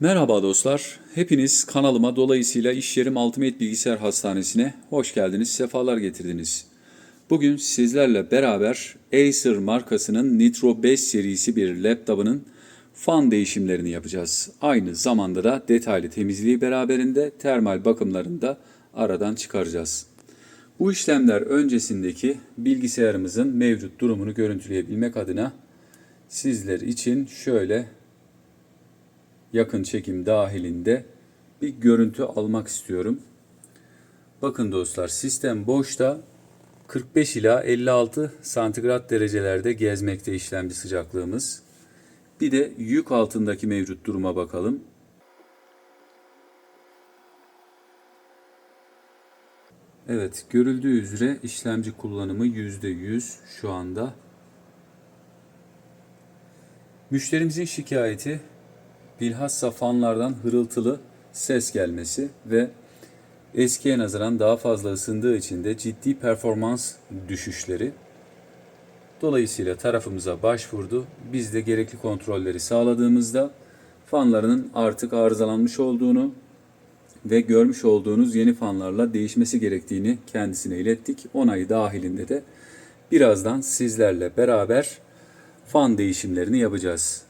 Merhaba dostlar. Hepiniz kanalıma dolayısıyla iş yerim Ultimate Bilgisayar Hastanesi'ne hoş geldiniz, sefalar getirdiniz. Bugün sizlerle beraber Acer markasının Nitro 5 serisi bir laptop'ının fan değişimlerini yapacağız. Aynı zamanda da detaylı temizliği beraberinde termal bakımlarını da aradan çıkaracağız. Bu işlemler öncesindeki bilgisayarımızın mevcut durumunu görüntüleyebilmek adına sizler için şöyle yakın çekim dahilinde bir görüntü almak istiyorum. Bakın dostlar sistem boşta 45 ila 56 santigrat derecelerde gezmekte işlemci sıcaklığımız. Bir de yük altındaki mevcut duruma bakalım. Evet, görüldüğü üzere işlemci kullanımı %100 şu anda. Müşterimizin şikayeti bilhassa fanlardan hırıltılı ses gelmesi ve eskiye nazaran daha fazla ısındığı için de ciddi performans düşüşleri. Dolayısıyla tarafımıza başvurdu. Biz de gerekli kontrolleri sağladığımızda fanlarının artık arızalanmış olduğunu ve görmüş olduğunuz yeni fanlarla değişmesi gerektiğini kendisine ilettik. Onayı dahilinde de birazdan sizlerle beraber fan değişimlerini yapacağız.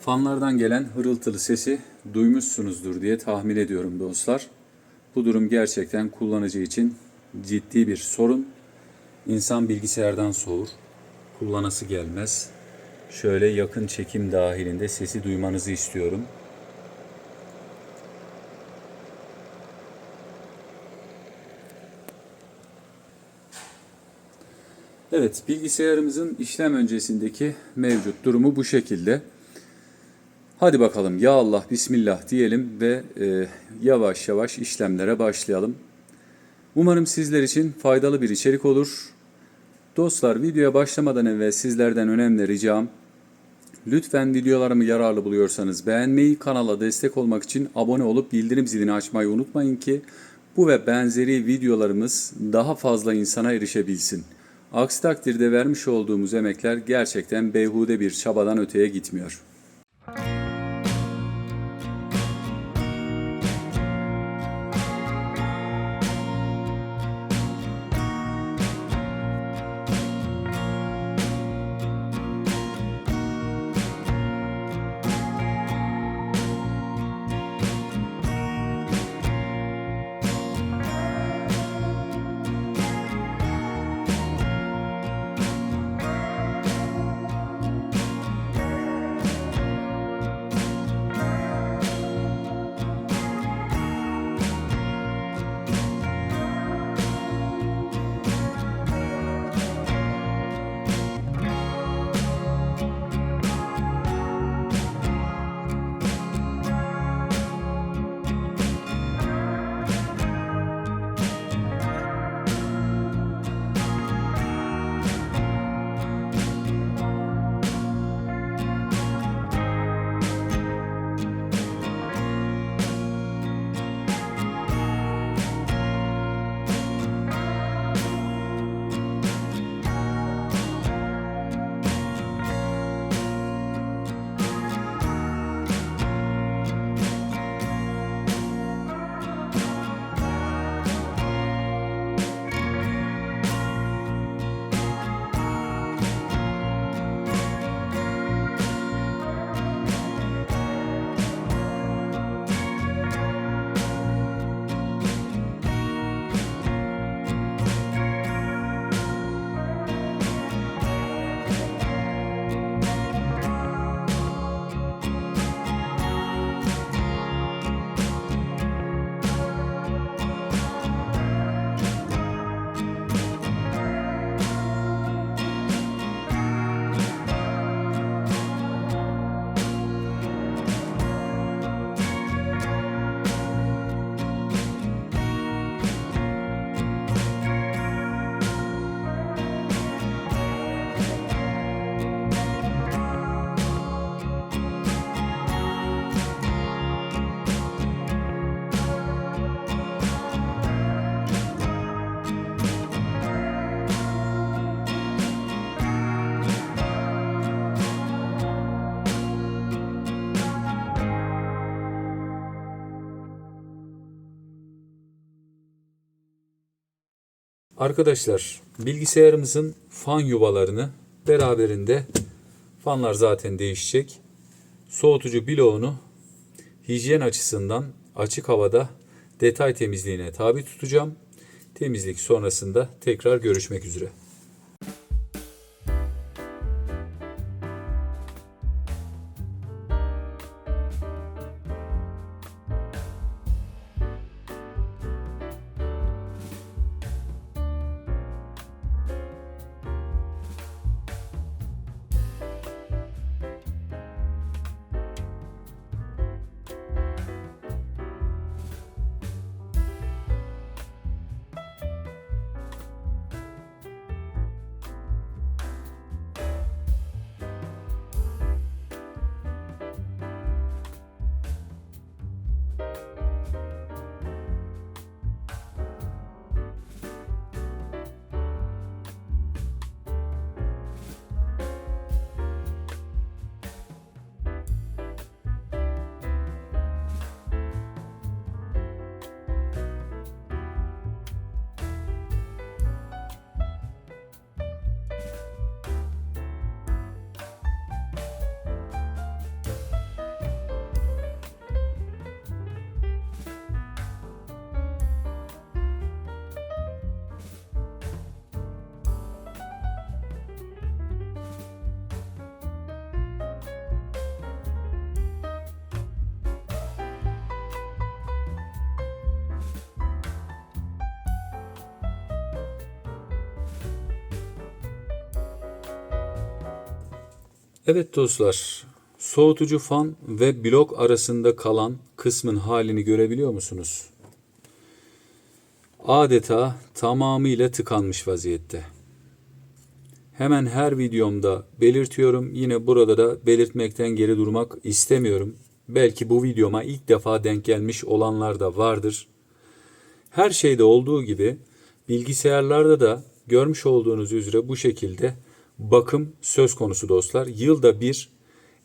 Fanlardan gelen hırıltılı sesi duymuşsunuzdur diye tahmin ediyorum dostlar. Bu durum gerçekten kullanıcı için ciddi bir sorun. İnsan bilgisayardan soğur, kullanası gelmez. Şöyle yakın çekim dahilinde sesi duymanızı istiyorum. Evet, bilgisayarımızın işlem öncesindeki mevcut durumu bu şekilde. Hadi bakalım ya Allah Bismillah diyelim ve e, yavaş yavaş işlemlere başlayalım. Umarım sizler için faydalı bir içerik olur. Dostlar videoya başlamadan evvel sizlerden önemli ricam lütfen videolarımı yararlı buluyorsanız beğenmeyi, kanala destek olmak için abone olup bildirim zilini açmayı unutmayın ki bu ve benzeri videolarımız daha fazla insana erişebilsin. Aksi takdirde vermiş olduğumuz emekler gerçekten beyhude bir çabadan öteye gitmiyor. Arkadaşlar bilgisayarımızın fan yuvalarını beraberinde fanlar zaten değişecek. Soğutucu bloğunu hijyen açısından açık havada detay temizliğine tabi tutacağım. Temizlik sonrasında tekrar görüşmek üzere. Evet dostlar, soğutucu fan ve blok arasında kalan kısmın halini görebiliyor musunuz? Adeta tamamıyla tıkanmış vaziyette. Hemen her videomda belirtiyorum. Yine burada da belirtmekten geri durmak istemiyorum. Belki bu videoma ilk defa denk gelmiş olanlar da vardır. Her şeyde olduğu gibi bilgisayarlarda da görmüş olduğunuz üzere bu şekilde bakım söz konusu dostlar. Yılda bir,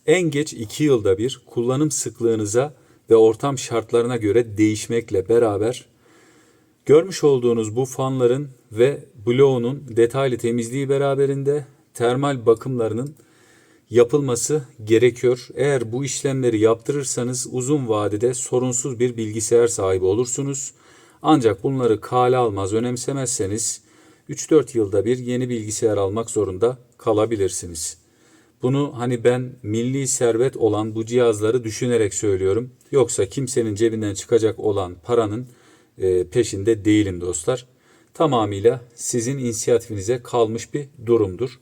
en geç iki yılda bir kullanım sıklığınıza ve ortam şartlarına göre değişmekle beraber görmüş olduğunuz bu fanların ve bloğunun detaylı temizliği beraberinde termal bakımlarının yapılması gerekiyor. Eğer bu işlemleri yaptırırsanız uzun vadede sorunsuz bir bilgisayar sahibi olursunuz. Ancak bunları kale almaz, önemsemezseniz 3-4 yılda bir yeni bilgisayar almak zorunda kalabilirsiniz. Bunu hani ben milli servet olan bu cihazları düşünerek söylüyorum. Yoksa kimsenin cebinden çıkacak olan paranın e, peşinde değilim dostlar. Tamamıyla sizin inisiyatifinize kalmış bir durumdur.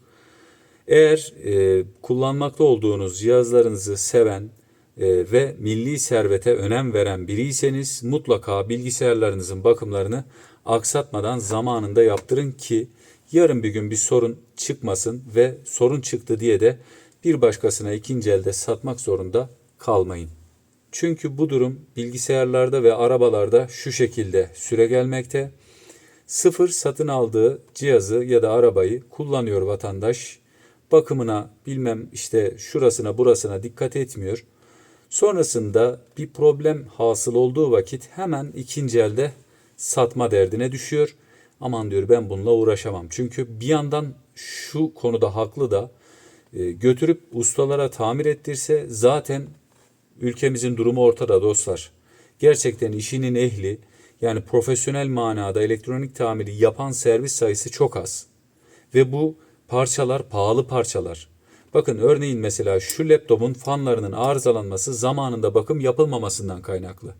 Eğer e, kullanmakta olduğunuz cihazlarınızı seven e, ve milli servete önem veren biriyseniz mutlaka bilgisayarlarınızın bakımlarını aksatmadan zamanında yaptırın ki yarın bir gün bir sorun çıkmasın ve sorun çıktı diye de bir başkasına ikinci elde satmak zorunda kalmayın. Çünkü bu durum bilgisayarlarda ve arabalarda şu şekilde süre gelmekte. Sıfır satın aldığı cihazı ya da arabayı kullanıyor vatandaş. Bakımına bilmem işte şurasına burasına dikkat etmiyor. Sonrasında bir problem hasıl olduğu vakit hemen ikinci elde satma derdine düşüyor. Aman diyor ben bununla uğraşamam. Çünkü bir yandan şu konuda haklı da e, götürüp ustalara tamir ettirse zaten ülkemizin durumu ortada dostlar. Gerçekten işinin ehli yani profesyonel manada elektronik tamiri yapan servis sayısı çok az. Ve bu parçalar pahalı parçalar. Bakın örneğin mesela şu laptopun fanlarının arızalanması zamanında bakım yapılmamasından kaynaklı.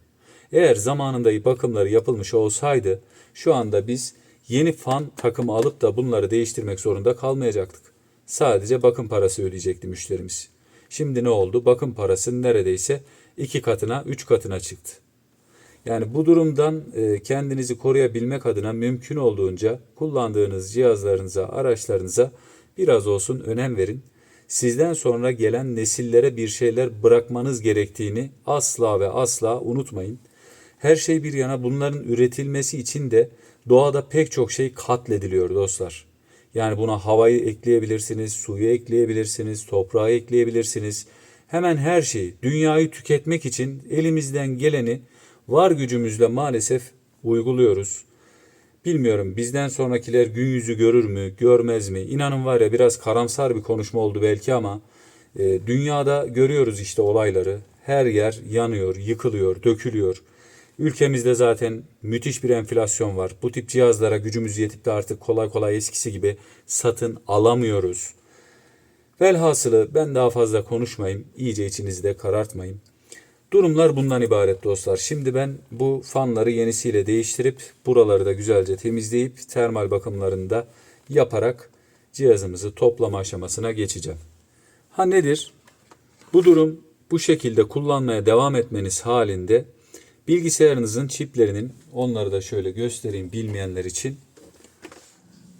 Eğer zamanında bakımları yapılmış olsaydı şu anda biz yeni fan takımı alıp da bunları değiştirmek zorunda kalmayacaktık. Sadece bakım parası ödeyecekti müşterimiz. Şimdi ne oldu? Bakım parası neredeyse iki katına, üç katına çıktı. Yani bu durumdan e, kendinizi koruyabilmek adına mümkün olduğunca kullandığınız cihazlarınıza, araçlarınıza biraz olsun önem verin. Sizden sonra gelen nesillere bir şeyler bırakmanız gerektiğini asla ve asla unutmayın. Her şey bir yana bunların üretilmesi için de doğada pek çok şey katlediliyor dostlar. Yani buna havayı ekleyebilirsiniz, suyu ekleyebilirsiniz, toprağı ekleyebilirsiniz. Hemen her şeyi dünyayı tüketmek için elimizden geleni var gücümüzle maalesef uyguluyoruz. Bilmiyorum bizden sonrakiler gün yüzü görür mü, görmez mi? İnanın var ya biraz karamsar bir konuşma oldu belki ama e, dünyada görüyoruz işte olayları. Her yer yanıyor, yıkılıyor, dökülüyor. Ülkemizde zaten müthiş bir enflasyon var. Bu tip cihazlara gücümüz yetip de artık kolay kolay eskisi gibi satın alamıyoruz. Velhasılı ben daha fazla konuşmayayım, iyice içinizi de karartmayayım. Durumlar bundan ibaret dostlar. Şimdi ben bu fanları yenisiyle değiştirip buraları da güzelce temizleyip termal bakımlarını da yaparak cihazımızı toplama aşamasına geçeceğim. Ha nedir? Bu durum bu şekilde kullanmaya devam etmeniz halinde bilgisayarınızın çiplerinin onları da şöyle göstereyim bilmeyenler için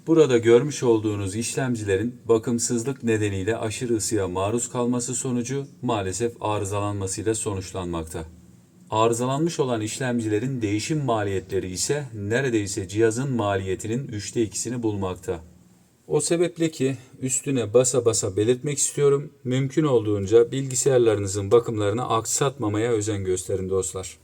Burada görmüş olduğunuz işlemcilerin bakımsızlık nedeniyle aşırı ısıya maruz kalması sonucu maalesef arızalanmasıyla sonuçlanmakta. Arızalanmış olan işlemcilerin değişim maliyetleri ise neredeyse cihazın maliyetinin üçte ikisini bulmakta. O sebeple ki üstüne basa basa belirtmek istiyorum. Mümkün olduğunca bilgisayarlarınızın bakımlarını aksatmamaya özen gösterin dostlar.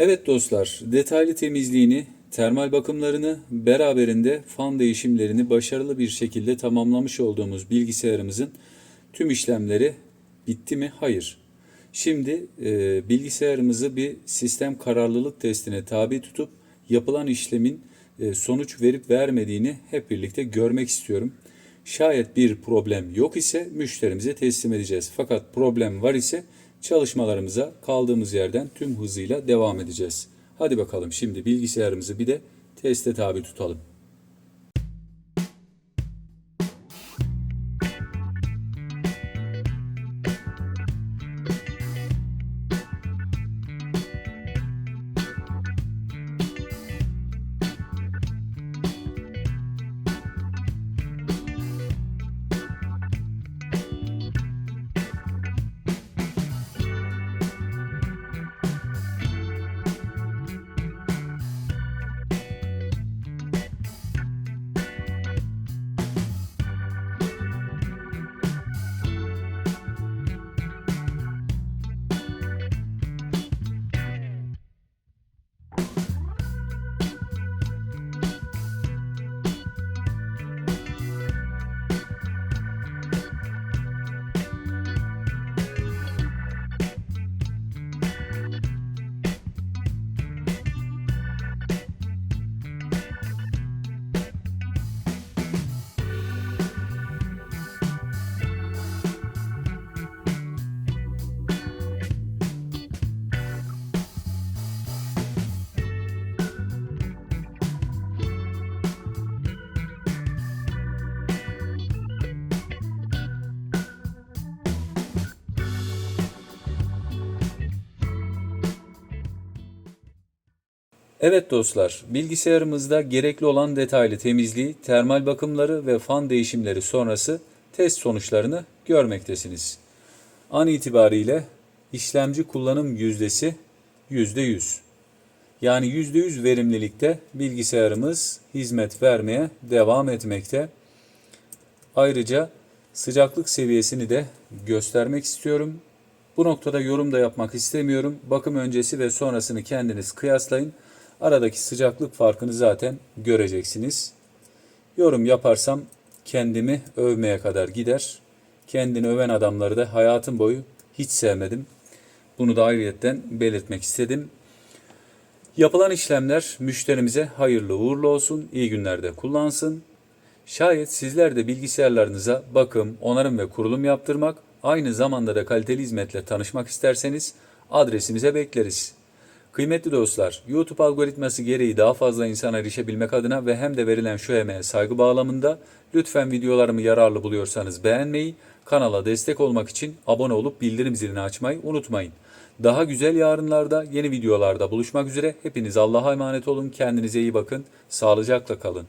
Evet dostlar, detaylı temizliğini, termal bakımlarını, beraberinde fan değişimlerini başarılı bir şekilde tamamlamış olduğumuz bilgisayarımızın tüm işlemleri bitti mi? Hayır. Şimdi e, bilgisayarımızı bir sistem kararlılık testine tabi tutup yapılan işlemin e, sonuç verip vermediğini hep birlikte görmek istiyorum. Şayet bir problem yok ise müşterimize teslim edeceğiz. Fakat problem var ise çalışmalarımıza kaldığımız yerden tüm hızıyla devam edeceğiz. Hadi bakalım şimdi bilgisayarımızı bir de teste tabi tutalım. Evet dostlar, bilgisayarımızda gerekli olan detaylı temizliği, termal bakımları ve fan değişimleri sonrası test sonuçlarını görmektesiniz. An itibariyle işlemci kullanım yüzdesi %100. Yani %100 verimlilikte bilgisayarımız hizmet vermeye devam etmekte. Ayrıca sıcaklık seviyesini de göstermek istiyorum. Bu noktada yorum da yapmak istemiyorum. Bakım öncesi ve sonrasını kendiniz kıyaslayın. Aradaki sıcaklık farkını zaten göreceksiniz. Yorum yaparsam kendimi övmeye kadar gider. Kendini öven adamları da hayatım boyu hiç sevmedim. Bunu da ayrıyetten belirtmek istedim. Yapılan işlemler müşterimize hayırlı uğurlu olsun, iyi günlerde kullansın. Şayet sizler de bilgisayarlarınıza bakım, onarım ve kurulum yaptırmak, aynı zamanda da kaliteli hizmetle tanışmak isterseniz adresimize bekleriz. Kıymetli dostlar, YouTube algoritması gereği daha fazla insana erişebilmek adına ve hem de verilen şu emeğe saygı bağlamında lütfen videolarımı yararlı buluyorsanız beğenmeyi, kanala destek olmak için abone olup bildirim zilini açmayı unutmayın. Daha güzel yarınlarda yeni videolarda buluşmak üzere. Hepiniz Allah'a emanet olun. Kendinize iyi bakın. Sağlıcakla kalın.